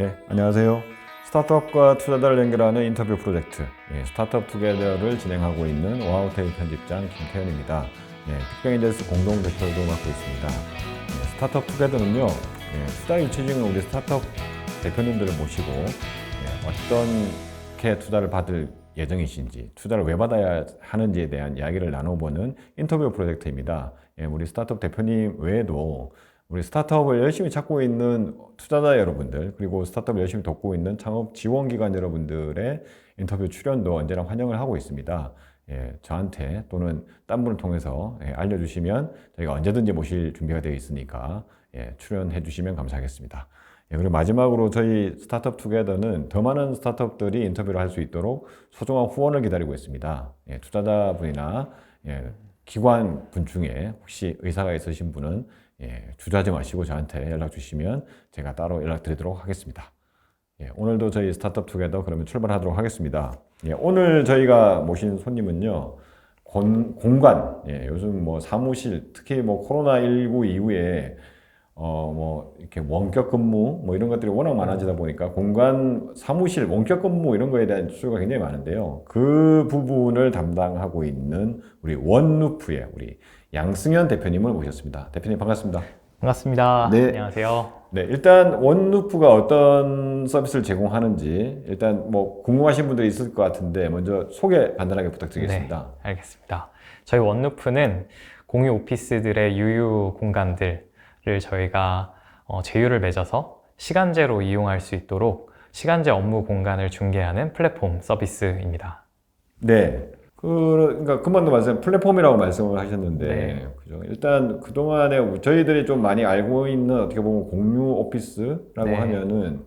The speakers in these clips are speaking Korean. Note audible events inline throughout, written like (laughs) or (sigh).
네, 안녕하세요. 스타트업과 투자자를 연결하는 인터뷰 프로젝트 예, 스타트업 투게더를 진행하고 있는 와우테이 편집장 김태현입니다. 예, 빅뱅인데스 공동 대표도 맡고 있습니다. 예, 스타트업 투게더는요, 예, 투자 유치 중인 우리 스타트업 대표님들을 모시고 예, 어떻게 투자를 받을 예정이신지, 투자를 왜 받아야 하는지에 대한 이야기를 나눠보는 인터뷰 프로젝트입니다. 예, 우리 스타트업 대표님 외에도 우리 스타트업을 열심히 찾고 있는 투자자 여러분들 그리고 스타트업을 열심히 돕고 있는 창업 지원기관 여러분들의 인터뷰 출연도 언제나 환영을 하고 있습니다. 예, 저한테 또는 딴 분을 통해서 예, 알려주시면 저희가 언제든지 모실 준비가 되어 있으니까 예, 출연해 주시면 감사하겠습니다. 예, 그리고 마지막으로 저희 스타트업 투게더는 더 많은 스타트업들이 인터뷰를 할 수 있도록 소중한 후원을 기다리고 있습니다. 예, 투자자분이나 예, 기관 분 중에 혹시 의사가 있으신 분은 예, 주저하지 마시고 저한테 연락 주시면 제가 따로 연락 드리도록 하겠습니다. 예, 오늘도 저희 스타트업 투게더 그러면 출발하도록 하겠습니다. 예, 오늘 저희가 모신 손님은요, 공, 공간, 예, 요즘 뭐 사무실, 특히 뭐 코로나19 이후에 어, 뭐, 이렇게 원격 근무, 뭐 이런 것들이 워낙 많아지다 보니까 공간, 사무실, 원격 근무 이런 거에 대한 수요가 굉장히 많은데요. 그 부분을 담당하고 있는 우리 원루프의 우리 양승현 대표님을 모셨습니다. 대표님 반갑습니다. 반갑습니다. 네. 안녕하세요. 네, 일단 원루프가 어떤 서비스를 제공하는지 일단 뭐 궁금하신 분들이 있을 것 같은데 먼저 소개 간단하게 부탁드리겠습니다. 네, 알겠습니다. 저희 원루프는 공유 오피스들의 유유 공간들을 저희가 어, 제휴를 맺어서 시간제로 이용할 수 있도록 시간제 업무 공간을 중개하는 플랫폼 서비스입니다. 네. 그, 그러니까 금방도 말씀 플랫폼이라고 말씀을 하셨는데 네. 그죠? 일단 그 동안에 저희들이 좀 많이 알고 있는 어떻게 보면 공유 오피스라고 네. 하면은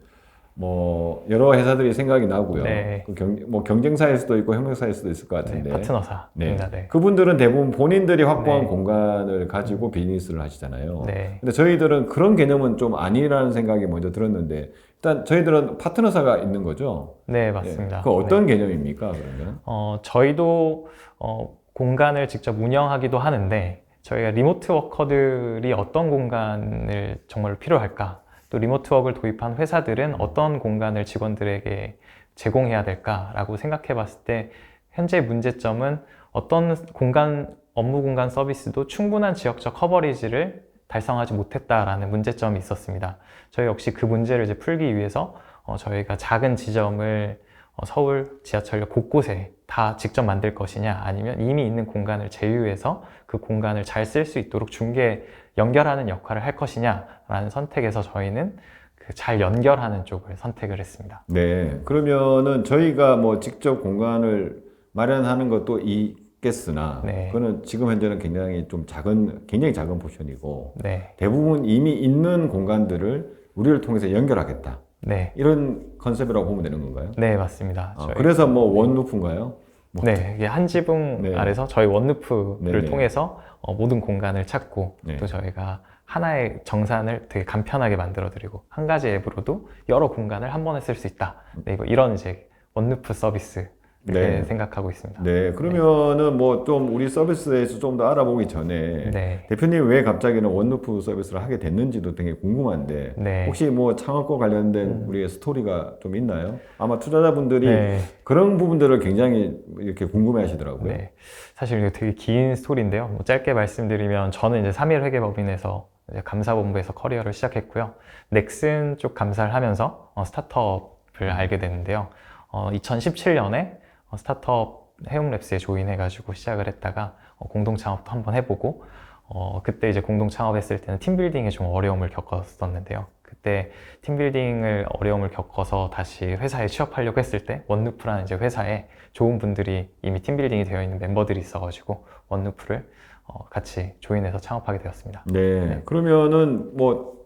뭐 여러 회사들이 생각이 나고요. 네. 그 경, 뭐 경쟁사일 수도 있고 협력사일 수도 있을 것 같은데. 네, 파트너사입니다. 네. 그분들은 대부분 본인들이 확보한 네. 공간을 가지고 비즈니스를 하시잖아요. 네. 근데 저희들은 그런 개념은 좀 아니라는 생각이 먼저 들었는데 일단 저희들은 파트너사가 있는 거죠. 네, 맞습니다. 그 어떤 개념입니까 그러면? 어, 저희도 어, 공간을 직접 운영하기도 하는데 저희가 리모트 워커들이 어떤 공간을 정말 필요할까? 또 리모트 워크를 도입한 회사들은 어떤 공간을 직원들에게 제공해야 될까라고 생각해 봤을 때 현재 문제점은 어떤 공간 업무 공간 서비스도 충분한 지역적 커버리지를 달성하지 못했다라는 문제점이 있었습니다. 저희 역시 그 문제를 이제 풀기 위해서 어, 저희가 작은 지점을 어, 서울 지하철역 곳곳에 다 직접 만들 것이냐 아니면 이미 있는 공간을 제휴해서 그 공간을 잘 쓸 수 있도록 중개 연결하는 역할을 할 것이냐라는 선택에서 저희는 그 잘 연결하는 쪽을 선택을 했습니다. 네. 그러면은 저희가 뭐 직접 공간을 마련하는 것도 있 겠으나 네. 그거는 지금 현재는 굉장히 좀 작은 굉장히 작은 포션이고 네, 대부분 이미 있는 공간들을 우리를 통해서 연결하겠다. 네, 이런 컨셉이라고 보면 되는 건가요? 네 맞습니다. 아, 그래서 뭐 원루프인가요? 뭐 네, 이게 한 지붕 네. 아래서 저희 원루프를 네네. 통해서 어, 모든 공간을 찾고 네. 또 저희가 하나의 정산을 되게 간편하게 만들어드리고 한 가지 앱으로도 여러 공간을 한 번에 쓸 수 있다. 네, 이거 이런 이제 원루프 서비스 이렇게 네. 생각하고 있습니다. 네, 그러면은 뭐 좀 우리 서비스에서 좀 더 알아보기 전에 네. 대표님 왜 갑자기는 원루프 서비스를 하게 됐는지도 되게 궁금한데 네. 음. 혹시 뭐 창업과 관련된 우리의 스토리가 좀 있나요? 아마 투자자분들이 네. 그런 부분들을 굉장히 이렇게 궁금해하시더라고요. 네. 사실 이거 되게 긴 스토리인데요. 뭐 짧게 말씀드리면 저는 이제 3일 회계법인에서 이제 감사본부에서 커리어를 시작했고요. 넥슨 쪽 감사를 하면서 어, 스타트업을 알게 됐는데요. 어, 2017년에 어, 스타트업 해움랩스에 조인해가지고 시작을 했다가 어, 공동 창업도 한번 해보고 어, 그때 이제 공동 창업했을 때는 팀빌딩에 좀 어려움을 겪었었는데요. 그때 팀빌딩을 어려움을 겪어서 다시 회사에 취업하려고 했을 때 원루프라는 이제 회사에 좋은 분들이 이미 팀빌딩이 되어 있는 멤버들이 있어가지고 원루프를 어, 같이 조인해서 창업하게 되었습니다. 네. 그러면은 뭐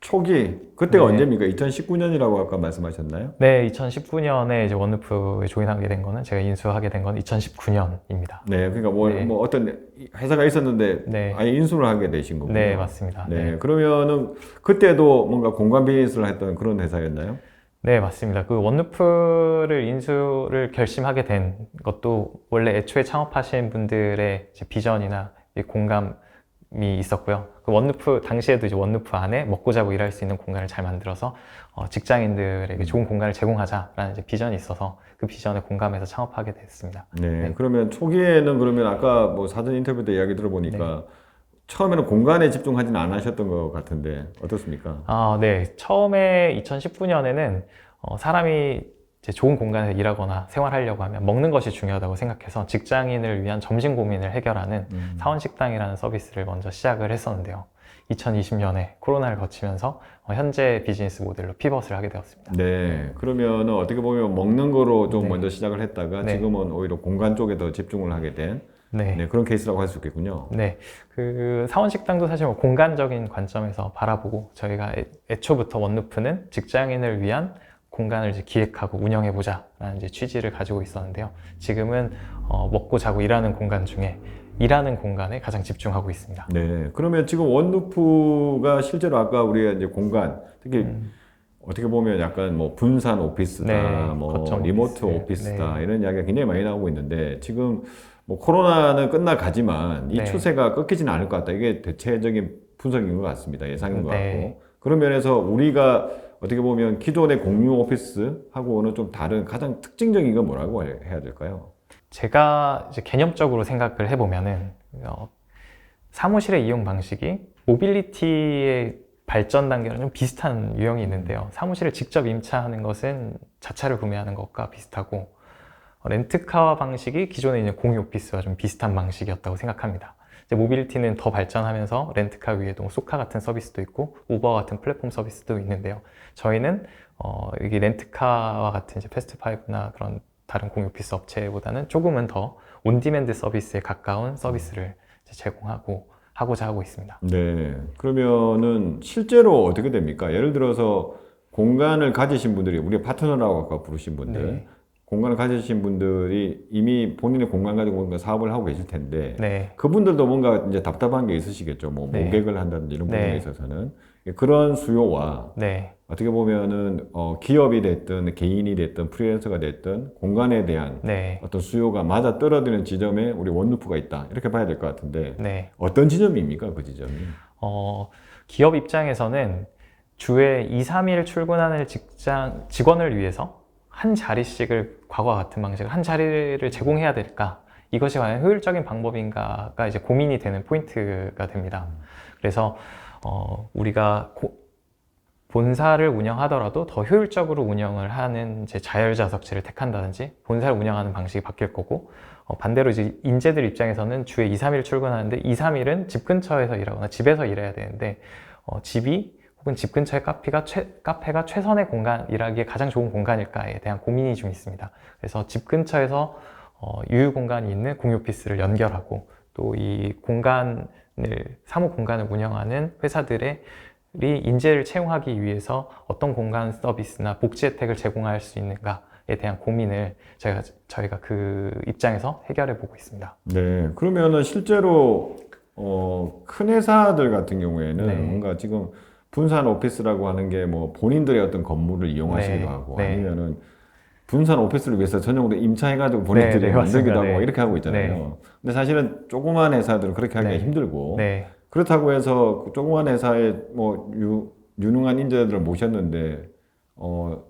초기 그때가 네. 언제입니까? 2019년이라고 아까 말씀하셨나요? 네, 2019년에 이제 원루프에 조인하게 된 거는 제가 인수하게 된 건 2019년입니다. 네. 그러니까 뭐, 네. 뭐 어떤 회사가 있었는데 네. 아예 인수를 하게 되신 거군요. 네, 맞습니다. 네. 네. 그러면은 그때도 뭔가 공간 비즈니스를 했던 그런 회사였나요? 네, 맞습니다. 그 원루프를 인수를 결심하게 된 것도 원래 애초에 창업하신 분들의 비전이나 이 공감 있었고요. 그 원루프 당시에도 이제 원루프 안에 먹고 자고 일할 수 있는 공간을 잘 만들어서 어, 직장인들에게 좋은 공간을 제공하자라는 이제 비전이 있어서 그 비전에 공감해서 창업하게 됐습니다. 네. 네. 그러면 초기에는 그러면 아까 뭐 사전 인터뷰 때 이야기 들어보니까 처음에는 공간에 집중하지는 않으셨던 것 같은데 어떻습니까? 아, 네. 처음에 2019년에는 어, 사람이 좋은 공간에서 일하거나 생활하려고 하면 먹는 것이 중요하다고 생각해서 직장인을 위한 점심 고민을 해결하는 음. 사원식당이라는 서비스를 먼저 시작을 했었는데요. 2020년에 코로나를 거치면서 어, 현재 비즈니스 모델로 피벗을 하게 되었습니다. 네. 그러면은 어떻게 보면 먹는 거로 좀 네. 먼저 시작을 했다가 네. 지금은 오히려 공간 쪽에 더 집중을 하게 된 네. 네, 그런 케이스라고 할 수 있겠군요. 네, 그 사원식당도 사실 뭐 공간적인 관점에서 바라보고 저희가 애, 애초부터 원루프는 직장인을 위한 공간을 이제 기획하고 운영해 보자라는 이제 취지를 가지고 있었는데요. 지금은 어, 먹고 자고 일하는 공간 중에 일하는 공간에 가장 집중하고 있습니다. 네. 그러면 지금 원루프가 실제로 아까 우리가 이제 공간 특히 음. 어떻게 보면 약간 뭐 분산 오피스다, 네, 뭐 리모트 오피스. 오피스다 네. 이런 이야기가 굉장히 많이 나오고 있는데 지금 뭐 코로나는 끝나가지만 이 네. 추세가 꺾이지는 않을 것 같다. 이게 대체적인 분석인 것 같습니다. 예상인 것 네. 같고 그런 면에서 우리가 어떻게 보면 기존의 공유 오피스하고는 좀 다른 가장 특징적인 건 뭐라고 해야 될까요? 제가 이제 개념적으로 생각을 해보면은 어, 사무실의 이용 방식이 모빌리티의 발전 단계랑 좀 비슷한 유형이 있는데요. 사무실을 직접 임차하는 것은 자차를 구매하는 것과 비슷하고 어, 렌트카 방식이 기존의 이제 공유 오피스와 좀 비슷한 방식이었다고 생각합니다. 모빌리티는 더 발전하면서 렌트카 위에도 뭐 소카 같은 서비스도 있고 우버 같은 플랫폼 서비스도 있는데요. 저희는 어, 여기 렌트카와 같은 이제 패스트파이브나 그런 다른 공유 오피스 업체보다는 조금은 더 온디맨드 서비스에 가까운 서비스를 제공하고 하고자 하고 있습니다. 네. 그러면은 실제로 어떻게 됩니까? 예를 들어서 공간을 가지신 분들이 우리 파트너라고 아까 부르신 분들 네. 공간을 가지신 분들이 이미 본인의 공간 가지고 뭔가 사업을 하고 계실 텐데 네, 그분들도 뭔가 이제 답답한 게 있으시겠죠. 뭐 네. 모객을 한다든지 이런 부분에 네. 있어서는 그런 수요와 네, 어떻게 보면은 어, 기업이 됐든 개인이 됐든 프리랜서가 됐든 공간에 대한 네, 어떤 수요가 맞아 떨어지는 지점에 우리 원루프가 있다 이렇게 봐야 될 것 같은데 네. 어떤 지점입니까 그 지점이? 어, 기업 입장에서는 주에 2, 3일 출근하는 직장 직원을 위해서 한 자리씩을 과거와 같은 방식으로 한 자리를 제공해야 될까? 이것이 과연 효율적인 방법인가가 이제 고민이 되는 포인트가 됩니다. 그래서 어, 우리가 고- 본사를 운영하더라도 더 효율적으로 운영을 하는 이제 자율자석제를 택한다든지 본사를 운영하는 방식이 바뀔 거고 어, 반대로 이제 인재들 입장에서는 주에 2, 3일 출근하는데 2, 3일은 집 근처에서 일하거나 집에서 일해야 되는데 어, 집이 혹은 집 근처의 카페가, 최, 카페가 최선의 공간, 일하기에 가장 좋은 공간일까에 대한 고민이 좀 있습니다. 그래서 집 근처에서 어, 유휴 공간이 있는 공유 오피스를 연결하고 또 이 공간을 사무 공간을 운영하는 회사들의 이 인재를 채용하기 위해서 어떤 공간 서비스나 복지 혜택을 제공할 수 있는가 에 대한 고민을 저희가, 저희가 그 입장에서 해결해 보고 있습니다. 네, 그러면은 실제로 어, 큰 회사들 같은 경우에는 네. 뭔가 지금 분산 오피스라고 하는 게 뭐 본인들의 어떤 건물을 이용하시기도 네, 하고 네. 아니면은 분산 오피스를 위해서 전용으로 임차해가지고 본인들이 네, 네, 만들기도 맞습니다. 하고 네. 이렇게 하고 있잖아요. 근데 사실은 조그만 회사들은 그렇게 하기가 네. 힘들고 네, 그렇다고 해서 그 조그만 회사에 뭐 유, 유능한 인재들을 모셨는데 어,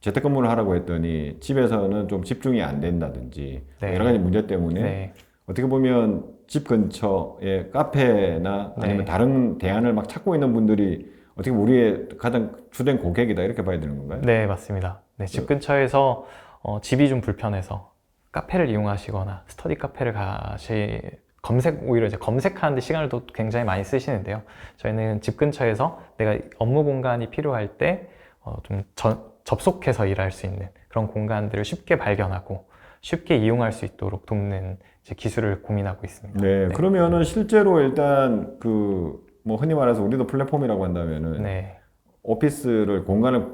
재택근무를 하라고 했더니 집에서는 좀 집중이 안 된다든지 네. 여러 가지 문제 때문에 네, 어떻게 보면 집 근처에 카페나 아니면 네. 다른 대안을 막 찾고 있는 분들이 어떻게 우리의 가장 주된 고객이다 이렇게 봐야 되는 건가요? 네, 맞습니다. 네, 집 근처에서 어, 집이 좀 불편해서 카페를 이용하시거나 스터디 카페를 가시 검색 오히려 이제 검색하는데 시간을 또 굉장히 많이 쓰시는데요. 저희는 집 근처에서 내가 업무 공간이 필요할 때 어, 좀 접속해서 일할 수 있는 그런 공간들을 쉽게 발견하고 쉽게 이용할 수 있도록 돕는 기술을 고민하고 있습니다. 네, 그러면은 실제로 일단 그 뭐 흔히 말해서 우리도 플랫폼이라고 한다면은 네. 오피스를 공간을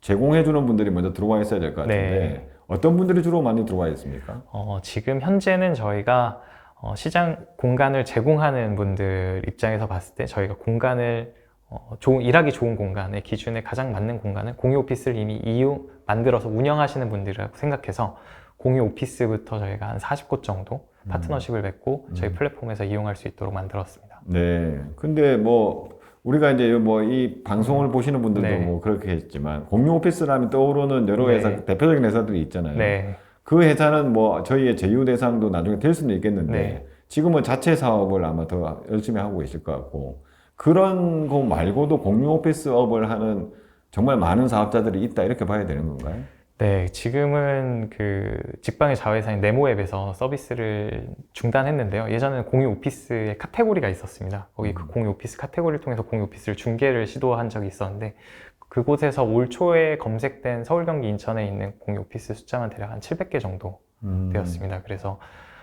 제공해 주는 분들이 먼저 들어와 있어야 될 것 같은데 네. 어떤 분들이 주로 많이 들어와 있습니까? 어, 지금 현재는 저희가 어, 시장 공간을 제공하는 분들 입장에서 봤을 때 저희가 공간을 어, 좋은, 일하기 좋은 공간의 기준에 가장 맞는 공간은 공유 오피스를 이미 이용, 만들어서 운영하시는 분들이라고 생각해서 공유 오피스부터 저희가 한 40곳 정도 파트너십을 맺고 저희 음. 플랫폼에서 이용할 수 있도록 만들었습니다. 네. 근데 뭐 우리가 이제 뭐 이 방송을 보시는 분들도 네. 뭐 그렇게 했지만 공유 오피스라면 떠오르는 여러 네. 회사 대표적인 회사들이 있잖아요. 네, 그 회사는 뭐 저희의 제휴 대상도 나중에 될 수는 있겠는데 네. 지금은 자체 사업을 아마 더 열심히 하고 계실 것 같고 그런 거 말고도 공유 오피스업을 하는 정말 많은 사업자들이 있다 이렇게 봐야 되는 건가요? 네, 지금은 그 직방의 자회사인 네모앱에서 서비스를 중단했는데요. 예전에는 공유 오피스의 카테고리가 있었습니다. 거기 그 공유 오피스 카테고리를 통해서 공유 오피스를 중개를 시도한 적이 있었는데 그곳에서 올 초에 검색된 서울, 경기, 인천에 있는 공유 오피스 숫자만 대략 한 700개 정도 음. 되었습니다. 그래서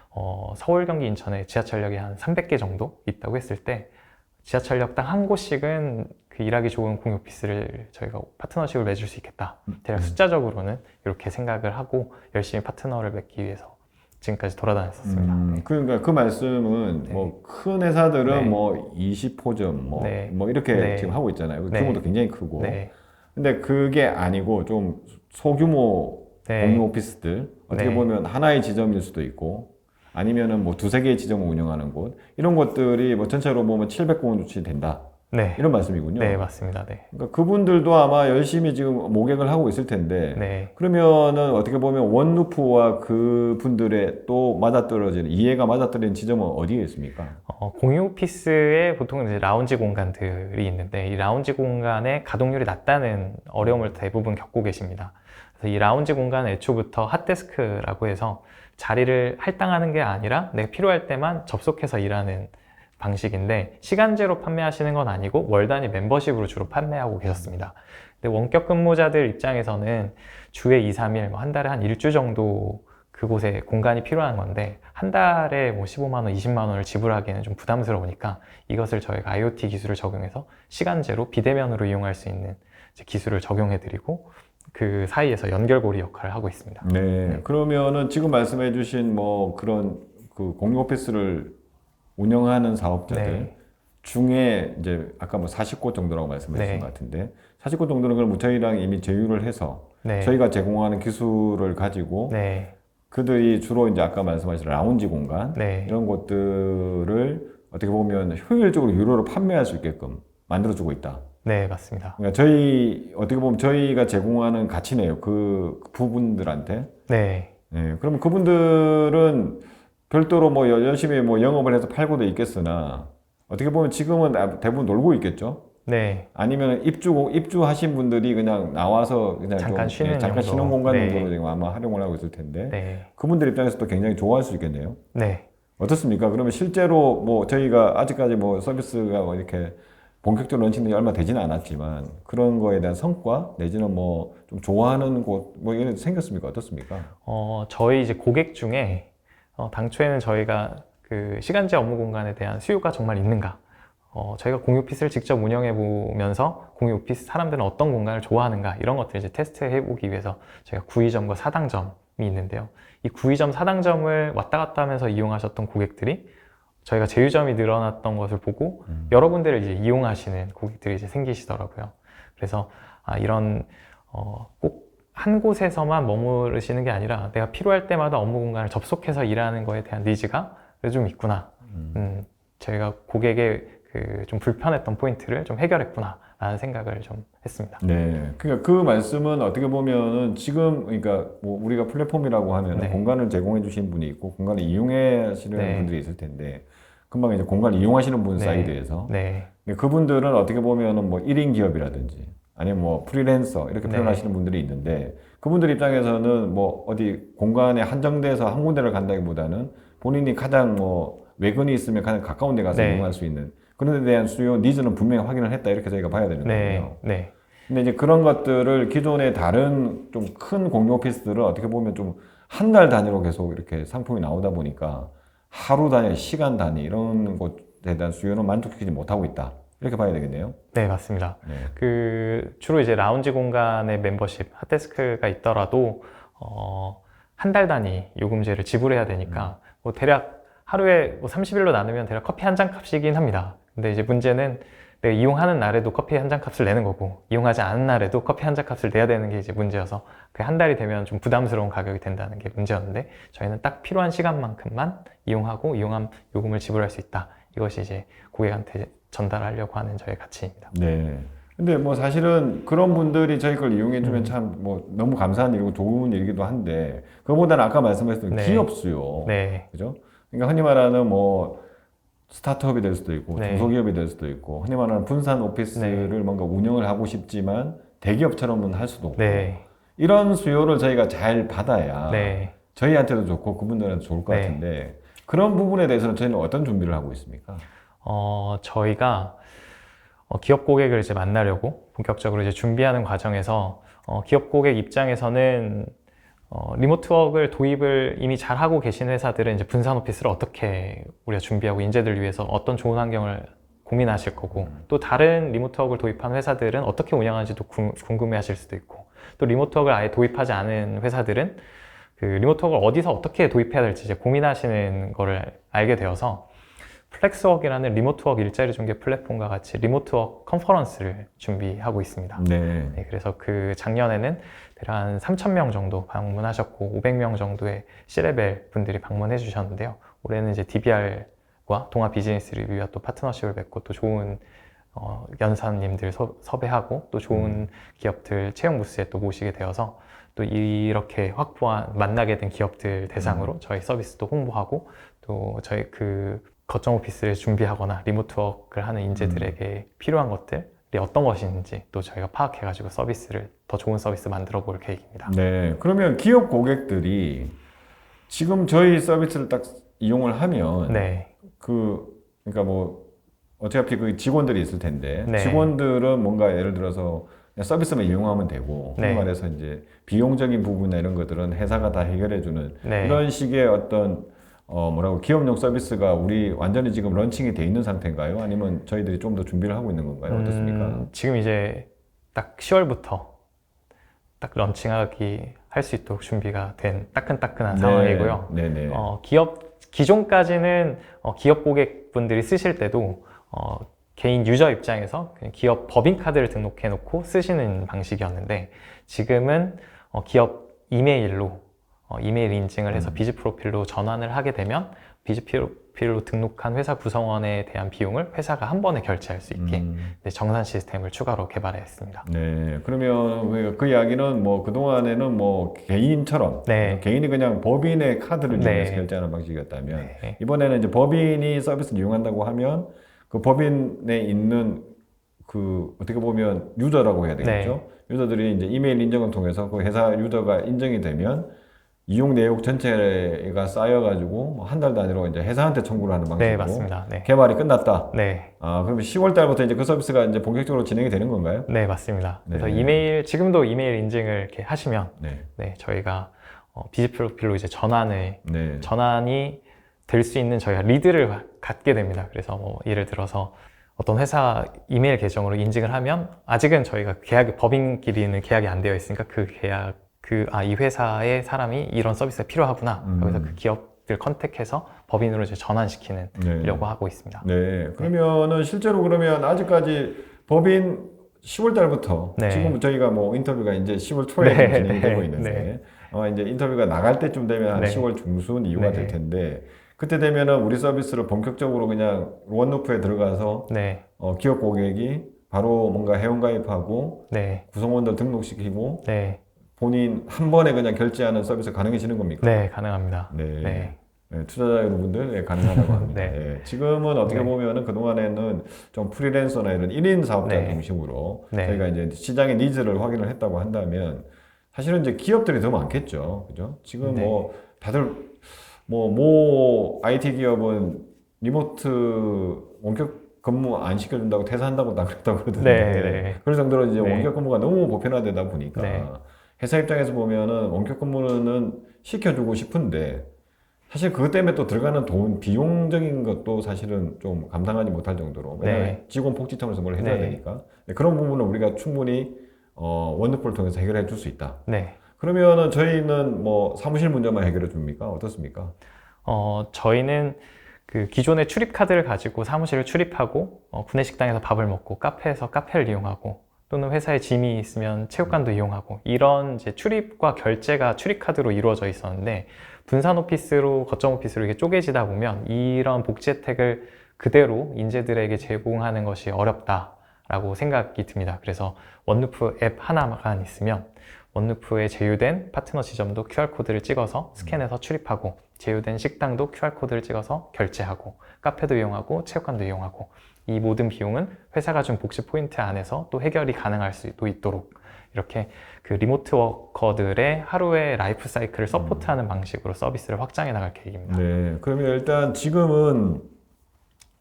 어, 서울, 경기, 인천에 지하철역이 한 300개 정도 있다고 했을 때 지하철역당 한 곳씩은 그 일하기 좋은 공유 오피스를 저희가 파트너십을 맺을 수 있겠다. 대략 숫자적으로는 이렇게 생각을 하고 열심히 파트너를 맺기 위해서 지금까지 돌아다녔었습니다. 음, 그러니까 그 말씀은 네. 뭐큰 회사들은 네. 뭐 20호점 뭐, 네. 뭐 이렇게 네. 지금 하고 있잖아요. 그 네. 규모도 굉장히 크고. 네, 근데 그게 아니고 좀 소규모 네. 공유 오피스들 어떻게 네. 보면 하나의 지점일 수도 있고 아니면은 뭐 두세 개의 지점을 운영하는 곳 이런 것들이 뭐 전체로 보면 700공원 주치 된다 네, 이런 말씀이군요. 네, 맞습니다. 네, 그러니까 그분들도 아마 열심히 지금 모객을 하고 있을 텐데 네, 그러면은 어떻게 보면 원루프와 그 분들의 또 맞아떨어지는 이해가 맞아떨어지는 지점은 어디에 있습니까? 어, 공유 오피스에 보통 이제 라운지 공간들이 있는데 이 라운지 공간의 가동률이 낮다는 어려움을 대부분 겪고 계십니다. 그래서 이 라운지 공간은 애초부터 핫데스크라고 해서 자리를 할당하는 게 아니라 내가 필요할 때만 접속해서 일하는 방식인데 시간제로 판매하시는 건 아니고 월 단위 멤버십으로 주로 판매하고 계셨습니다. 근데 원격 근무자들 입장에서는 주에 2, 3일, 뭐 한 달에 한 일주 정도 그곳에 공간이 필요한 건데 한 달에 뭐 15만 원, 20만 원을 지불하기에는 좀 부담스러우니까 이것을 저희가 IoT 기술을 적용해서 시간제로 비대면으로 이용할 수 있는 기술을 적용해드리고 그 사이에서 연결고리 역할을 하고 있습니다. 네. 그러면은 지금 말씀해주신 뭐 그런 그 공유 오피스를 운영하는 사업자들 네. 중에 이제 아까 뭐 40곳 정도라고 말씀하신 네. 것 같은데 40곳 정도는 그럼 저희랑 이미 제휴를 해서 네. 저희가 제공하는 기술을 가지고 네. 그들이 주로 이제 아까 말씀하신 라운지 공간 네. 이런 것들을 어떻게 보면 효율적으로 유료로 판매할 수 있게끔 만들어주고 있다. 네, 맞습니다. 그러니까 저희 어떻게 보면 저희가 제공하는 가치네요. 그 부분들한테. 네. 네, 그러면 그분들은 별도로 뭐 여- 열심히 뭐 영업을 해서 팔고도 있겠으나 어떻게 보면 지금은 아- 대부분 놀고 있겠죠. 네. 아니면 입주 입주하신 분들이 그냥 나와서 그냥 잠깐 좀, 쉬는 예, 잠깐. 쉬는 공간 네. 정도로 지금 아마 활용을 하고 있을 텐데 네. 그분들 입장에서도 굉장히 좋아할 수 있겠네요. 네. 어떻습니까? 그러면 실제로 뭐 저희가 아직까지 뭐 서비스가 뭐 이렇게 본격적으로 런칭된 지 얼마 되지는 않았지만 그런 거에 대한 성과 내지는 뭐 좀 좋아하는 곳 뭐 이런 게 생겼습니까? 어떻습니까? 어, 저희 이제 고객 중에 어, 당초에는 저희가 그 시간제 업무 공간에 대한 수요가 정말 있는가? 어, 저희가 공유 오피스를 직접 운영해 보면서 공유 오피스 사람들은 어떤 공간을 좋아하는가 이런 것들 이제 테스트해 보기 위해서 저희가 구의점과 사당점이 있는데요. 이 구의점 사당점을 왔다 갔다 하면서 이용하셨던 고객들이 저희가 제휴점이 늘어났던 것을 보고 음. 여러 군데를 이제 이용하시는 고객들이 이제 생기시더라고요. 그래서 아, 이런 어, 꼭 한 곳에서만 머무르시는 게 아니라 내가 필요할 때마다 업무 공간을 접속해서 일하는 거에 대한 니즈가 좀 있구나. 음. 음, 저희가 고객의 그 좀 불편했던 포인트를 좀 해결했구나라는 생각을 좀 했습니다. 네. 그러니까 그 말씀은 어떻게 보면은 지금 그러니까 뭐 우리가 플랫폼이라고 하면 네. 공간을 제공해 주신 분이 있고 공간을 이용해 하시는 네. 분들이 있을 텐데 금방 이제 공간을 이용하시는 분 네. 사이드에서 네, 그분들은 어떻게 보면은 뭐 1인 기업이라든지 아니면 뭐 프리랜서 이렇게 네. 표현하시는 분들이 있는데 그분들 입장에서는 뭐 어디 공간에 한정돼서 한 군데를 간다기보다는 본인이 가장 뭐 외근이 있으면 가장 가까운 데 가서 네. 이용할 수 있는 그런 데 대한 수요 니즈는 분명히 확인을 했다 이렇게 저희가 봐야 되는 네, 거예요. 네, 근데 이제 그런 것들을 기존의 다른 좀 큰 공유 오피스들은 어떻게 보면 좀 한 달 단위로 계속 이렇게 상품이 나오다 보니까 하루 단위, 시간 단위 이런 것에 대한 수요는 만족시키지 못하고 있다. 이렇게 봐야 되겠네요. 네, 맞습니다. 네. 그 주로 이제 라운지 공간의 멤버십 핫데스크가 있더라도 어, 한 달 단위 요금제를 지불해야 되니까 뭐 대략 하루에 뭐 30일로 나누면 대략 커피 한 잔 값이긴 합니다. 근데 이제 문제는 내가 이용하는 날에도 커피 한 잔 값을 내는 거고 이용하지 않은 날에도 커피 한 잔 값을 내야 되는 게 이제 문제여서 그 한 달이 되면 좀 부담스러운 가격이 된다는 게 문제였는데 저희는 딱 필요한 시간만큼만 이용하고 이용한 요금을 지불할 수 있다. 이것이 이제 고객한테 전달하려고 하는 저의 가치입니다. 네. 근데 뭐 사실은 그런 분들이 저희 걸 이용해 주면 음. 참뭐 너무 감사한 일이고 좋은 일이기도 한데 그거보다는 아까 말씀하셨던 네. 기업 수요. 네, 그죠? 그러니까 흔히 말하는 뭐 스타트업이 될 수도 있고 네. 중소기업이 될 수도 있고 흔히 말하는 분산 오피스를 뭔가 운영을 하고 싶지만 대기업처럼은 할 수도 없고 네, 이런 수요를 저희가 잘 받아야 네. 저희한테도 좋고 그분들한테 좋을 것 네. 같은데 그런 부분에 대해서는 저희는 어떤 준비를 하고 있습니까? 어, 저희가 어, 기업 고객을 이제 만나려고 본격적으로 이제 준비하는 과정에서 어, 기업 고객 입장에서는 어, 리모트워크를 도입을 이미 잘 하고 계신 회사들은 이제 분산 오피스를 어떻게 우리가 준비하고 인재들 위해서 어떤 좋은 환경을 고민하실 거고 또 다른 리모트워크를 도입한 회사들은 어떻게 운영하는지도 궁- 궁금해하실 수도 있고 또 리모트워크를 아예 도입하지 않은 회사들은 그 리모트워크를 어디서 어떻게 도입해야 될지 이제 고민하시는 거를 알게 되어서 플렉스워크라는 리모트워크 일자리 중개 플랫폼과 같이 리모트워크 컨퍼런스를 준비하고 있습니다. 네. 네, 그래서 그 작년에는 대략 한 3,000명 정도 방문하셨고 500명 정도의 C레벨 분들이 방문해 주셨는데요. 올해는 이제 DBR과 동아 비즈니스 리뷰와 또 파트너십을 맺고 또 좋은 어, 연사님들 서, 섭외하고 또 좋은 기업들 채용 부스에 또 모시게 되어서 또 이렇게 확보한 만나게 된 기업들 대상으로 저희 서비스도 홍보하고 또 저희 그 거점 오피스를 준비하거나 리모트 워크를 하는 인재들에게 필요한 것들이 어떤 것인지 또 저희가 파악해가지고 서비스를 더 좋은 서비스 만들어 볼 계획입니다. 네. 그러면 기업 고객들이 지금 저희 서비스를 딱 이용을 하면 네, 그 그러니까 뭐 어차피 그 직원들이 있을 텐데 네. 직원들은 뭔가 예를 들어서 서비스만 이용하면 되고 네. 말해서 이제 비용적인 부분이나 이런 것들은 회사가 다 해결해 주는 네. 이런 식의 어떤 어 뭐라고 기업용 서비스가 우리 완전히 지금 런칭이 돼 있는 상태인가요? 아니면 저희들이 좀 더 준비를 하고 있는 건가요? 어떻습니까? 음, 지금 이제 딱 10월부터 딱 런칭하기 할 수 있도록 준비가 된 따끈따끈한 상황이고요. 네, 네. 어, 기업 기존까지는 어, 기업 고객분들이 쓰실 때도 어, 개인 유저 입장에서 그냥 기업 법인 카드를 등록해 놓고 쓰시는 방식이었는데 지금은 어, 기업 이메일로 어, 이메일 인증을 해서 음. 비즈 프로필로 전환을 하게 되면 비즈 프로필로 등록한 회사 구성원에 대한 비용을 회사가 한 번에 결제할 수 있게 음, 네, 정산 시스템을 추가로 개발했습니다. 네. 그러면 그- 그 이야기는 뭐 그 동안에는 뭐 개인처럼 네. 개인이 그냥 법인의 카드를 네. 이용해서 결제하는 방식이었다면 네. 이번에는 이제 법인이 서비스를 이용한다고 하면 그 법인에 있는 그 어떻게 보면 유저라고 해야 되겠죠. 유저들이 이제 이메일 인증을 통해서 그 회사 유저가 인정이 되면 이용 내역 전체가 쌓여가지고 뭐한달 단위로 이제 회사한테 청구를 하는 방식으로 네, 맞습니다. 네. 개발이 끝났다. 네. 아 그러면 10월 달부터 이제 그 서비스가 이제 본격적으로 진행이 되는 건가요? 네, 맞습니다. 그래서 네. 이메일, 지금도 이메일 인증을 이렇게 하시면, 네, 네, 저희가 어, 비즈 프로필로 이제 전환을, 네, 전환이 될 수 있는 저희가 리드를 가- 갖게 됩니다. 그래서 뭐 예를 들어서 어떤 회사 이메일 계정으로 인증을 하면 아직은 저희가 계약, 법인끼리는 계약이 안 되어 있으니까 그 계약, 그, 아, 이 회사의 사람이 이런 서비스가 필요하구나. 음. 그래서 그 기업들 컨택해서 법인으로 이제 전환시키는 네. 려고 하고 있습니다. 네. 그러면은 실제로 그러면 아직까지 법인 10월 달부터 네. 지금 저희가 뭐 인터뷰가 이제 10월 초에 네, 좀 진행이 네, 되고 있는데 네. 아마 이제 인터뷰가 나갈 때쯤 되면 한 네. 10월 중순 이후가 네. 될 텐데 그때 되면은 우리 서비스를 본격적으로 그냥 원루프에 들어가서 네, 어, 기업 고객이 바로 뭔가 회원 가입하고 네, 구성원들 등록시키고 네, 본인 한 번에 그냥 결제하는 서비스 가능해지는 겁니까? 네, 가능합니다. 네. 네. 네, 투자자 여러분들 네, 가능하다고 합니다. 네. 네, 지금은 어떻게 네. 보면은 그동안에는 좀 프리랜서나 이런 1인 사업자 네. 중심으로 네. 저희가 이제 시장의 니즈를 확인을 했다고 한다면 사실은 이제 기업들이 더 많겠죠. 그죠? 지금 네. 뭐 다들 뭐모 IT 기업은 리모트 원격 근무 안 시켜준다고 퇴사한다고 다 그랬다고 그러던데 네, 네. 그럴 정도로 이제 네. 원격 근무가 너무 보편화되다 보니까 네. 회사 입장에서 보면은 원격 근무는 시켜주고 싶은데 사실 그것 때문에 또 들어가는 돈 비용적인 것도 사실은 좀 감당하지 못할 정도로 네. 직원 복지 차원에서 뭘 해줘야 네. 되니까 네, 그런 부분을 우리가 충분히 어, 원더풀을 통해서 해결해 줄 수 있다. 네. 그러면은 저희는 뭐 사무실 문제만 해결해 줍니까? 어떻습니까? 어, 저희는 그 기존의 출입 카드를 가지고 사무실을 출입하고 어, 구내식당에서 밥을 먹고 카페에서 카페를 이용하고 또는 회사에 짐이 있으면 체육관도 이용하고 이런 이제 출입과 결제가 출입 카드로 이루어져 있었는데 분산 오피스로 거점 오피스로 이게 쪼개지다 보면 이런 복지 혜택을 그대로 인재들에게 제공하는 것이 어렵다라고 생각이 듭니다. 그래서 원루프 앱 하나만 있으면 원루프에 제휴된 파트너 지점도 QR코드를 찍어서 스캔해서 출입하고 제휴된 식당도 QR코드를 찍어서 결제하고 카페도 이용하고 체육관도 이용하고 이 모든 비용은 회사가 준 복지 포인트 안에서 또 해결이 가능할 수도 있도록 이렇게 그 리모트 워커들의 하루의 라이프 사이클을 서포트하는 방식으로 서비스를 확장해 나갈 계획입니다. 네. 그러면 일단 지금은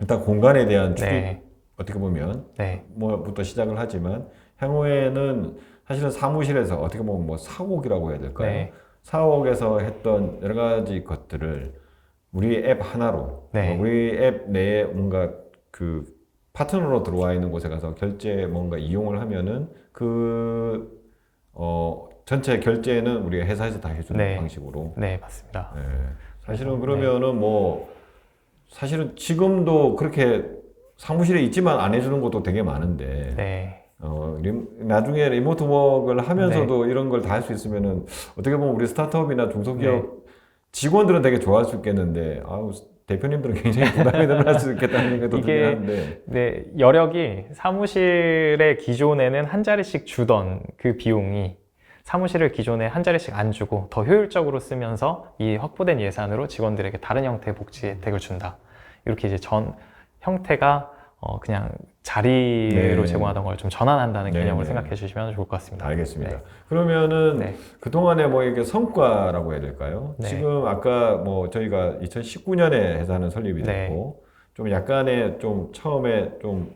일단 공간에 대한 추리 네, 어떻게 보면 네, 뭐부터 시작을 하지만 향후에는 사실은 사무실에서 어떻게 보면 뭐 사옥이라고 해야 될까요? 네. 사옥에서 했던 여러 가지 것들을 우리 앱 하나로 네. 어, 우리 앱 내에 뭔가 그 파트너로 들어와 있는 곳에 가서 결제 뭔가 이용을 하면은 그 어, 전체 결제는 우리가 회사에서 다 해주는 네. 방식으로 네, 맞습니다. 네. 사실은 그러면은 뭐 사실은 지금도 그렇게 사무실에 있지만 안 해주는 것도 되게 많은데 네, 어, 리- 나중에 리모트 워크를 하면서도 이런 걸 다 할 수 있으면은 어떻게 보면 우리 스타트업이나 중소기업 네. 직원들은 되게 좋아할 수 있겠는데 아우 대표님들은 굉장히 부담이 늘어날 수 있겠다는 생각도 이게- 들긴 하는데 네, 여력이 사무실에 기존에는 한 자리씩 주던 그 비용이 사무실을 기존에 한 자리씩 안 주고 더 효율적으로 쓰면서 이 확보된 예산으로 직원들에게 다른 형태의 복지 혜택을 준다. 이렇게 이제 전 형태가 어, 그냥 자리로 네. 제공하던 걸 좀 전환한다는 네, 개념으로 네. 생각해 주시면 좋을 것 같습니다. 알겠습니다. 네. 그러면은 네. 그동안에 뭐 이게 성과라고 해야 될까요? 네. 지금 아까 뭐 저희가 2019년에 회사는 설립이 네. 됐고 좀 약간의 좀 처음에 좀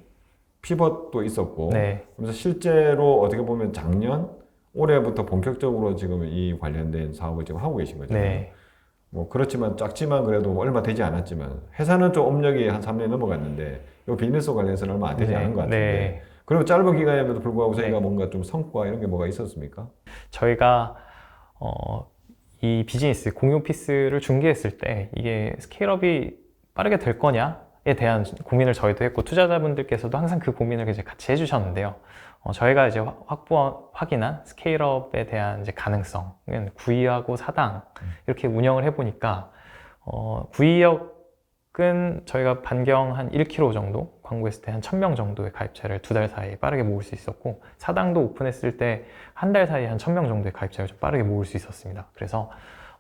피벗도 있었고 네, 그래서 실제로 어떻게 보면 작년 올해부터 본격적으로 지금 이 관련된 사업을 지금 하고 계신 거잖아요. 네, 뭐 그렇지만 작지만 그래도 뭐 얼마 되지 않았지만 회사는 좀 업력이 한 3년 넘어갔는데 이 비즈니스 관련해서는 얼마 안 되지 네, 않은 것 같은데 네. 그리고 짧은 기간에도 불구하고 저희가 네. 뭔가 좀 성과 이런 게 뭐가 있었습니까? 저희가 어, 이 비즈니스 공유 오피스를 중개했을 때 이게 스케일업이 빠르게 될 거냐에 대한 고민을 저희도 했고 투자자분들께서도 항상 그 고민을 이제 같이 해주셨는데요. 어, 저희가 이제 확- 확보 확인한 스케일업에 대한 이제 가능성은 구의하고 사당 이렇게 운영을 해보니까 어, 구의역은 저희가 반경 한 1km 정도 광고했을 때 한 1000명 정도의 가입자를 두 달 사이에 빠르게 모을 수 있었고 사당도 오픈했을 때 한 달 사이에 한 1000명 정도의 가입자를 좀 빠르게 모을 수 있었습니다. 그래서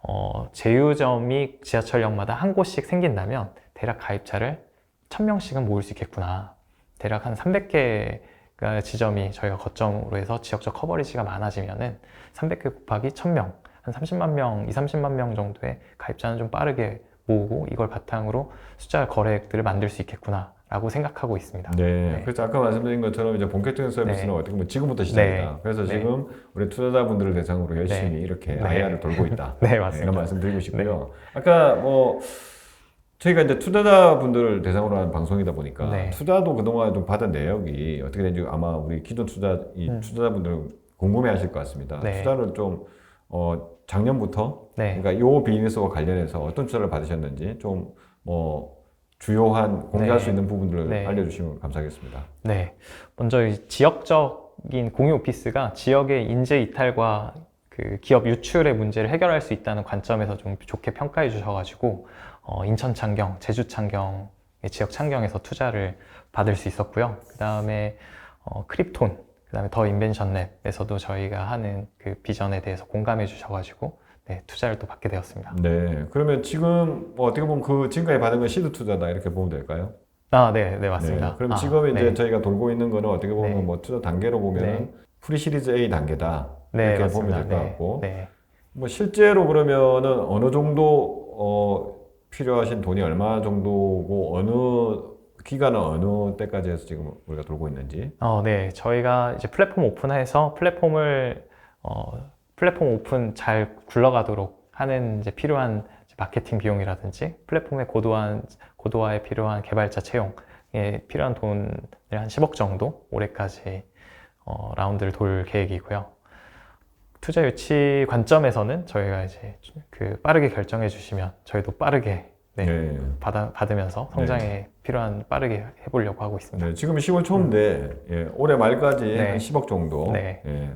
어, 제휴점이 지하철역마다 한 곳씩 생긴다면 대략 가입자를 1000명씩은 모을 수 있겠구나. 대략 한 300개 가 지점이 저희가 거점으로 해서 지역적 커버리지가 많아지면은 300개 곱하기 1000명, 한 30만 명, 2, 30만 명 정도의 가입자는 좀 빠르게 모으고 이걸 바탕으로 숫자 거래액들을 만들 수 있겠구나 라고 생각하고 있습니다. 네. 네. 그래서 아까 말씀드린 것처럼 이제 본격적인 서비스는 네. 어떻게 보면 지금부터 시작이다. 네. 그래서 네. 지금 우리 투자자분들을 대상으로 열심히 이렇게 네. IR을 돌고 있다. (laughs) 네, 이런 맞습니다. 말씀 드리고 싶고요. 아까 뭐 저희가 이제 투자자 분들을 대상으로 하는 방송이다 보니까 네. 투자도 그동안 좀 받은 내역이 어떻게 되는지 아마 우리 기존 투자 이 음. 투자자분들은 궁금해하실 것 같습니다. 네. 투자를 좀 어, 작년부터 네. 그러니까 요 비즈니스와 관련해서 어떤 투자를 받으셨는지 좀뭐 주요한 공개할 네. 수 있는 부분들을 네. 알려주시면 감사하겠습니다. 네. 먼저 이 지역적인 공유 오피스가 지역의 인재 이탈과 그 기업 유출의 문제를 해결할 수 있다는 관점에서 좀 좋게 평가해 주셔가지고 어, 인천 창경, 제주 창경의 지역 창경에서 투자를 받을 수 있었고요. 그 다음에 어, 크립톤, 그 다음에 더 인벤션 랩에서도 저희가 하는 그 비전에 대해서 공감해 주셔가지고 네, 투자를 또 받게 되었습니다. 네. 그러면 지금 뭐 어떻게 보면 그 지금까지 받은 건 시드 투자다 이렇게 보면 될까요? 아, 네, 네 맞습니다. 네. 그럼 아, 지금 이제 네. 저희가 돌고 있는 거는 어떻게 보면 네. 뭐 투자 단계로 보면 네. 은 프리 시리즈 A 단계다. 네, 이렇게 맞습니다. 보면 될것 네, 같고. 네. 뭐 실제로 그러면은 어느 정도 어 필요하신 돈이 얼마 정도고 어느 기간은 어느 때까지 해서 지금 우리가 돌고 있는지. 어, 네. 저희가 이제 플랫폼 오픈해서 플랫폼을 어, 플랫폼 오픈 잘 굴러가도록 하는 이제 필요한 이제 마케팅 비용이라든지 플랫폼의 고도한 고도화에 필요한 개발자 채용에 필요한 돈을 한 10억 정도 올해까지 어, 라운드를 돌 계획이고요. 투자 유치 관점에서는 저희가 이제 그 빠르게 결정해 주시면 저희도 빠르게 네, 네. 받아, 받으면서 성장에 필요한 빠르게 해보려고 하고 있습니다. 네, 지금 10월 초인데 예, 올해 말까지 네. 한 10억 정도. 네. 예.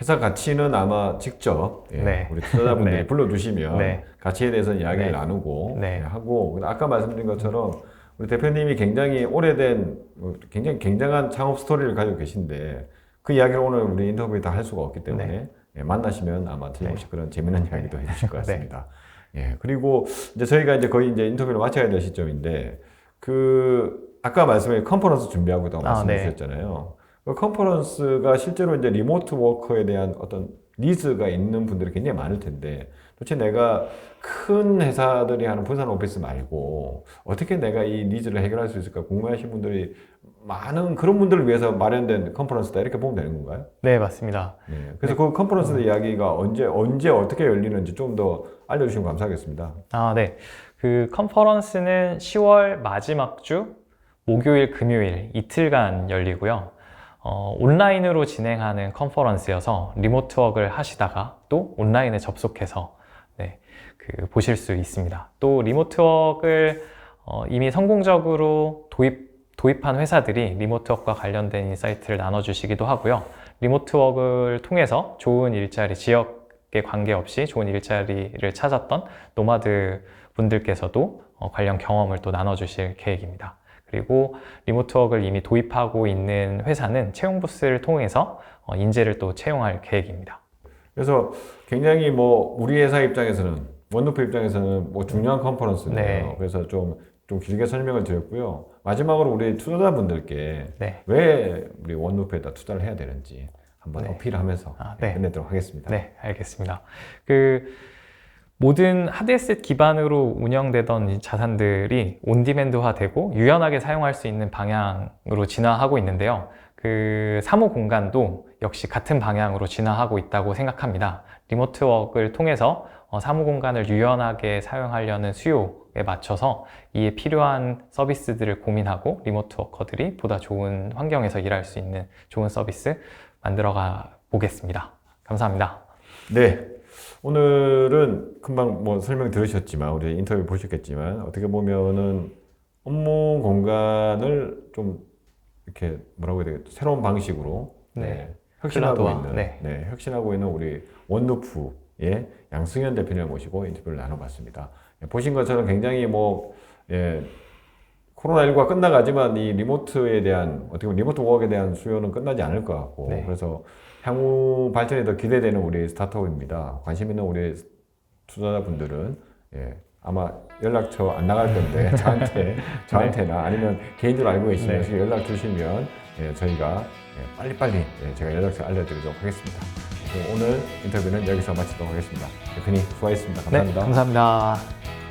회사 가치는 아마 직접 예, 네. 우리 투자자분들이 (laughs) 네. 불러주시면 네. 가치에 대해서 이야기를 네. 나누고 네. 예, 하고 아까 말씀드린 것처럼 우리 대표님이 굉장히 오래된 어, 굉장히 굉장한 창업 스토리를 가지고 계신데 그 이야기를 오늘 우리 인터뷰에 다 할 수가 없기 때문에 예, 만나시면 아마 틀림없이 그런 재미난 이야기도 해주실 것 (laughs) 네. 같습니다. 예 그리고 이제 저희가 이제 거의 이제 인터뷰를 마쳐야 될 시점인데 그 아까 말씀해 컨퍼런스 준비하고 있다고 아, 네. 말씀해 주셨잖아요. 그 컨퍼런스가 실제로 이제 리모트 워커에 대한 어떤 니즈가 있는 분들이 굉장히 많을 텐데 도대체 내가 큰 회사들이 하는 분산 오피스 말고 어떻게 내가 이 니즈를 해결할 수 있을까 궁금해하신 분들이 많은 그런 분들을 위해서 마련된 컨퍼런스다 이렇게 보면 되는 건가요? 네, 맞습니다. 네. 그래서 그 컨퍼런스 이야기가 언제 언제 어떻게 열리는지 좀 더 알려주시면 감사하겠습니다. 아, 네. 그 컨퍼런스는 10월 마지막 주 목요일, 금요일 이틀간 열리고요. 어, 온라인으로 진행하는 컨퍼런스여서 리모트 워크를 하시다가 또 온라인에 접속해서 네, 그 보실 수 있습니다. 또 리모트 워크를 어, 이미 성공적으로 도입 도입한 회사들이 리모트 워크와 관련된 인사이트를 나눠주시기도 하고요. 리모트 워크를 통해서 좋은 일자리, 지역에 관계없이 좋은 일자리를 찾았던 노마드 분들께서도 어, 관련 경험을 또 나눠주실 계획입니다. 그리고 리모트 워크를 이미 도입하고 있는 회사는 채용 부스를 통해서 어, 인재를 또 채용할 계획입니다. 그래서 굉장히 뭐 우리 회사 입장에서는 원루프 입장에서는 뭐 중요한 컨퍼런스네요. 네. 그래서 좀, 좀 길게 설명을 드렸고요. 마지막으로 우리 투자자분들께 네. 왜 우리 원루프에다 투자를 해야 되는지 한번 네. 어필하면서 아, 네. 끝내도록 하겠습니다. 네, 알겠습니다. 그 모든 하드에셋 기반으로 운영되던 이 자산들이 온디맨드화되고 유연하게 사용할 수 있는 방향으로 진화하고 있는데요. 그 사무 공간도 역시 같은 방향으로 진화하고 있다고 생각합니다. 리모트 워크를 통해서 어, 사무 공간을 유연하게 사용하려는 수요에 맞춰서 이에 필요한 서비스들을 고민하고 리모트 워커들이 보다 좋은 환경에서 일할 수 있는 좋은 서비스 만들어가 보겠습니다. 감사합니다. 네. 오늘은 금방 뭐 설명 들으셨지만 우리 인터뷰 보셨겠지만 어떻게 보면은 업무 공간을 좀 이렇게 뭐라고 해야 되겠죠? 새로운 방식으로 네. 네, 혁신하고 있는 네. 네, 혁신하고 있는 우리 원루프 의 양승현 대표님을 모시고 인터뷰를 나눠봤습니다. 예, 보신 것처럼 굉장히 뭐 예, 코로나19가 끝나가지만 이 리모트에 대한 어떻게 보면 리모트 워크에 대한 수요는 끝나지 않을 것 같고 네. 그래서 향후 발전이 더 기대되는 우리 스타트업입니다. 관심 있는 우리 투자자분들은 예, 아마 연락처 안 나갈 건데 (laughs) 저한테 저한테나 아니면 개인적으로 알고 계시면 네. 연락 주시면 예, 저희가 예, 빨리빨리 예, 제가 연락처 알려드리도록 하겠습니다. 그럼 오늘 인터뷰는 여기서 마치도록 하겠습니다. 대표님 수고하셨습니다. 네, 감사합니다. 감사합니다.